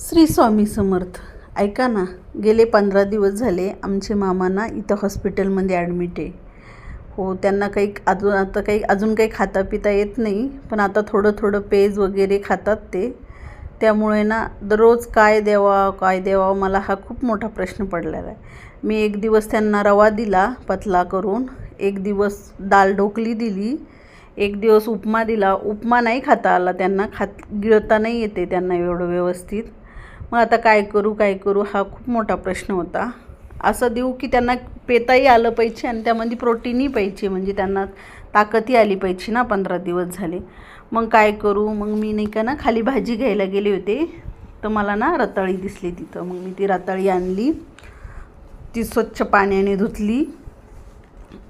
श्री स्वामी समर्थ ऐका ना गेले पंधरा दिवस झाले आमचे मामा ना इथं हॉस्पिटलमध्ये ॲडमिट आहे. हो त्यांना काही अजून आता काही अजून काही खाता पिता येत नाही पण आता थोडं थोडं पेज वगैरे खातात ते. त्यामुळे ना दररोज काय द्यावा काय द्यावा मला हा खूप मोठा प्रश्न पडलेला आहे. मी एक दिवस त्यांना रवा दिला पतला करून. एक दिवस दाल ढोकली दिली. एक दिवस उपमा दिला. उपमा नाही खाता आला त्यांना खात गिळता नाही येते त्यांना एवढं व्यवस्थित. मग आता काय करू काय करू? हा खूप मोठा प्रश्न होता. असं देऊ की त्यांना पेताही आलं पाहिजे आणि त्यामध्ये प्रोटीनही पाहिजे. म्हणजे त्यांना ताकदही आली पाहिजे ना पंधरा दिवस झाले. मग काय करू? मग मी नाही का ना खाली भाजी घ्यायला गेले होते. तर मला ना रताळी दिसली तिथं. मग मी ती रताळी आणली. ती स्वच्छ पाण्याने धुतली.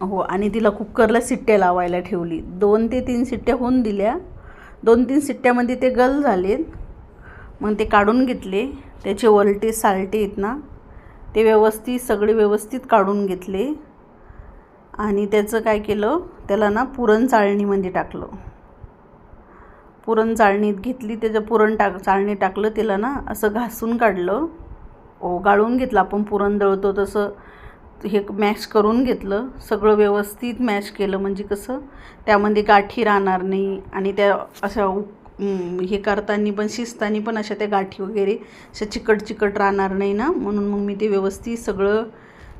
हो आणि तिला कुकरला सिट्ट्या लावायला ठेवली. दोन ते तीन सिट्ट्या होऊन दिल्या. दोन तीन सिट्ट्यामध्ये ते गल झालेत. मग ते काढून घेतले. त्याचे वलटे सालटे आहेत ना ते व्यवस्थित सगळे व्यवस्थित काढून घेतले. आणि त्याचं काय केलं त्याला ना पुरण चाळणीमध्ये म्हणजे टाकलं. पुरण चाळणीत घेतली त्याचं पुरण टाक चाळणी टाकलं त्याला ना असं घासून काढलं. ओ गाळून घेतलं आपण पुरण दळतो तसं हे मॅश करून घेतलं. सगळं व्यवस्थित मॅश केलं म्हणजे कसं त्यामध्ये गाठी राहणार नाही आणि त्या अशा हे करताना पण शिजताना पण अशा त्या गाठी वगैरे अशा चिकट चिकट राहणार नाही ना? म्हणून मग मी ते व्यवस्थित सगळं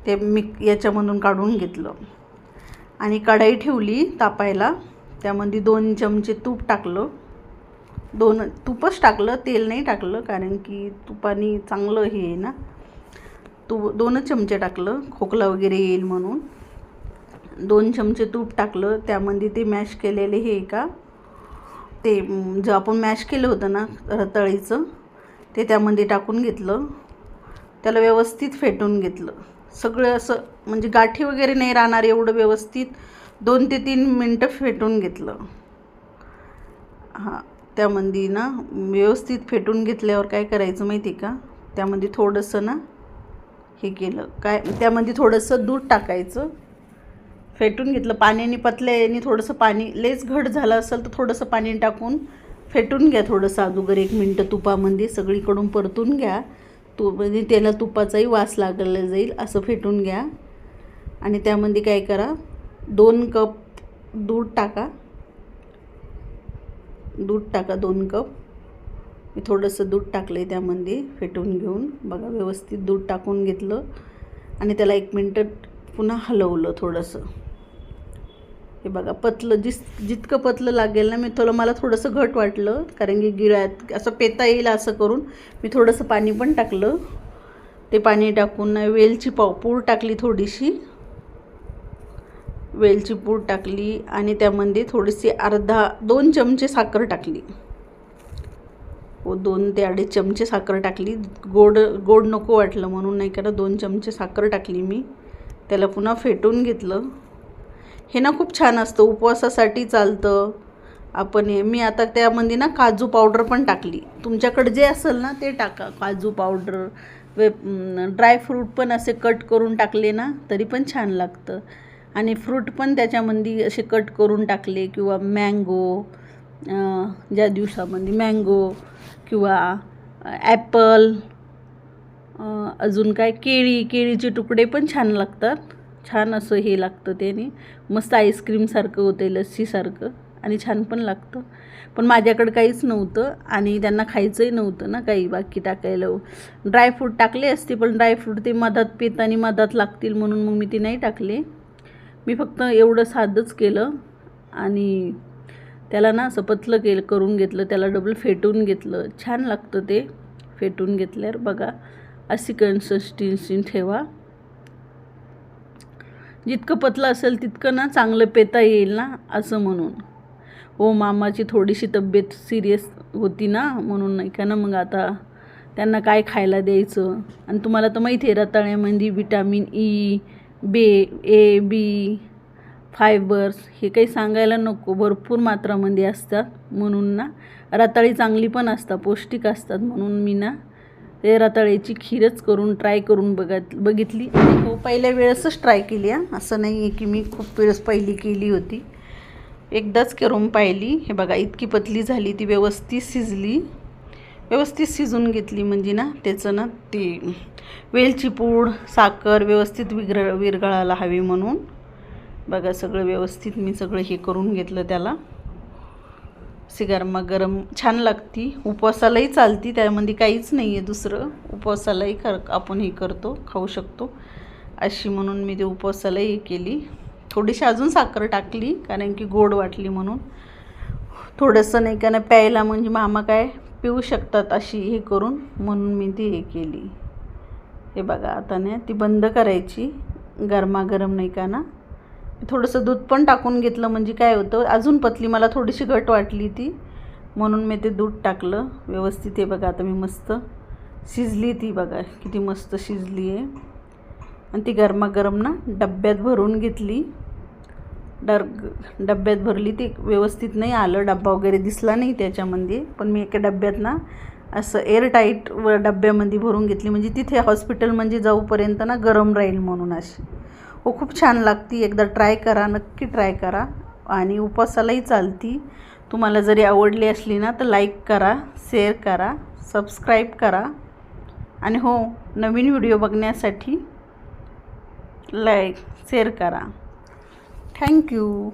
ते मिक याच्यामधून काढून घेतलं. आणि कढाई ठेवली तापायला. त्यामध्ये दोन चमचे तूप टाकलं. दोन तूपच टाकलं तेल नाही टाकलं कारण की तुपाने चांगलं हे आहे ना? तू दोनच चमचे टाकलं खोकला वगैरे येईल म्हणून. दोन चमचे तूप टाकलं त्यामध्ये ते मॅश केलेले हे का? ते जे आपण मॅश केलं होतं ना रताळीचं ते त्यामध्ये टाकून घेतलं. त्याला व्यवस्थित फेटून घेतलं. सगळं असं म्हणजे गाठी वगैरे नाही राहणार एवढं व्यवस्थित दोन ते तीन मिनटं फेटून घेतलं. हां त्यामध्ये ना व्यवस्थित फेटून घेतल्यावर काय करायचं माहिती आहे का? त्यामध्ये थोडंसं ना हे केलं. काय त्यामध्ये थोडंसं दूध टाकायचं. फेटून घेतलं. पाण्याने पतल्याने थोडंसं पाणी लेच घट झालं असेल तर थोडंसं पाणी टाकून फेटून घ्या थोडंसं अगोदर एक मिनटं तुपामध्ये सगळीकडून परतून घ्या. तू म्हणजे त्याला तुपाचाही वास लागला जाईल असं फेटून घ्या. आणि त्यामध्ये काय करा दोन कप दूध टाका. दूध टाका दोन कप. मी थोडंसं दूध टाकलं आहे त्यामध्ये फेटून घेऊन. बघा व्यवस्थित दूध टाकून घेतलं. आणि त्याला एक मिनटं पुन्हा हलवलं थोडंसं. हे बघा पतलं जिस जितकं पतलं लागेल ना मी थोडं मला थोडंसं घट वाटलं कारण की गिळ्यात असं पेता येईल असं करून मी थोडंसं पाणी पण टाकलं. ते पाणी टाकून वेलची पाव पूड टाकली थोडीशी. वेलची पूड टाकली आणि त्यामध्ये थोडीशी अर्धा दोन चमचे साखर टाकली. हो दोन ते अडीच चमचे साखर टाकली. गोड गोड नको वाटलं म्हणून नाही करा दोन चमचे साखर टाकली मी. त्याला पुन्हा फेटून घेतलं. हे ना खूप छान असतं उपवासासाठी चालतं. आपण हे मी आता त्यामध्ये ना काजू पावडर पण टाकली. तुमच्याकडे जे असेल ना ते टाका काजू पावडर वे ड्रायफ्रूट पण असे कट करून टाकले ना तरी पण छान लागतं. आणि फ्रूट पण त्याच्यामध्ये असे कट करून टाकले किंवा मँगो ज्या दिवसामध्ये मँगो किंवा ॲपल अजून काय केळी केळीचे तुकडे पण छान लागतात. छान असं हे लागतं त्याने. मस्त आईस्क्रीमसारखं होतं लस्सीसारखं आणि छान पण लागतं. पण माझ्याकडं काहीच नव्हतं आणि त्यांना खायचंही नव्हतं ना काही बाकी टाकायला. ड्रायफ्रूट टाकले असते पण ड्रायफ्रूट ते मधात पितानी मधात लागतील म्हणून मग मी ते नाही टाकले. मी फक्त एवढं साधंच केलं आणि त्याला ना असं पतलं केलं करून घेतलं त्याला डबल फेटून घेतलं. छान लागतं ते फेटून घेतल्यावर बघा. अशी कन्सिस्टन्सी ठेवा. जितकं पतलं असेल तितकं ना चांगलं पेता येईल ना असं म्हणून. हो मामाची थोडीशी तब्येत सिरियस होती ना म्हणून नाही का ना मग आता त्यांना काय खायला द्यायचं? आणि तुम्हाला तर माहिती आहे रताळ्यामध्ये विटॅमिन ई बे ए बी फायबर्स हे काही सांगायला नको. भरपूर मात्रामध्ये असतात म्हणून ना. रताळी चांगली पण असतात पौष्टिक असतात म्हणून मी ना ते रताळ्याची खीरच करून ट्राय करून बघत बघितली. हो पहिल्या वेळेसच ट्राय केली आहे असं नाही आहे की मी खूप वेळेस पहिली केली होती. एकदाच करून पाहिली. हे बघा इतकी पतली झाली ती व्यवस्थित शिजली. व्यवस्थित शिजून घेतली म्हणजे ना त्याचं ना ती वेलची पूड साखर व्यवस्थित विगर विरघळायला हवी म्हणून. बघा सगळं व्यवस्थित मी सगळं हे करून घेतलं त्याला. गरमा गरमागरम छान लागती. उपवासालाही चालती त्यामध्ये काहीच नाही आहे दुसरं. उपवासालाही कर आपण हे करतो खाऊ शकतो. अशी म्हणून मी ते उपवासालाही हे केली. थोडीशी अजून साखर टाकली कारण की गोड वाटली म्हणून. थोडंसं नाही का ना प्यायला म्हणजे मामा काय पिऊ शकतात अशी हे करून म्हणून मी ती हे केली. हे बघा आता नाही ती बंद करायची. गरमागरम नाही का ना? थोडंसं दूध पण टाकून घेतलं म्हणजे काय होतं अजून पतली मला थोडीशी घट वाटली ती. म्हणून मी ते दूध टाकलं. व्यवस्थित आहे बघा आता मी मस्त शिजली ती बघा किती मस्त शिजली आहे. आणि ती गरमागरम ना डब्यात भरून घेतली. डर डब्यात भरली ती व्यवस्थित नाही आलं डब्बा वगैरे दिसला नाही त्याच्यामध्ये. पण मी एका डब्यात ना असं एअरटाईट व डब्यामध्ये भरून घेतली. म्हणजे तिथे हॉस्पिटल म्हणजे जाऊपर्यंत ना गरम राहील म्हणून अशी. हो खूप छान लागती. एकदा ट्राय करा नक्की ट्राय करा. आणि उपवासालाही चालती. तुम्हाला जरी आवडली असली ना तर लाईक करा शेअर करा सबस्क्राईब करा. आणि हो नवीन व्हिडिओ बघण्यासाठी लाईक शेअर करा. Thank you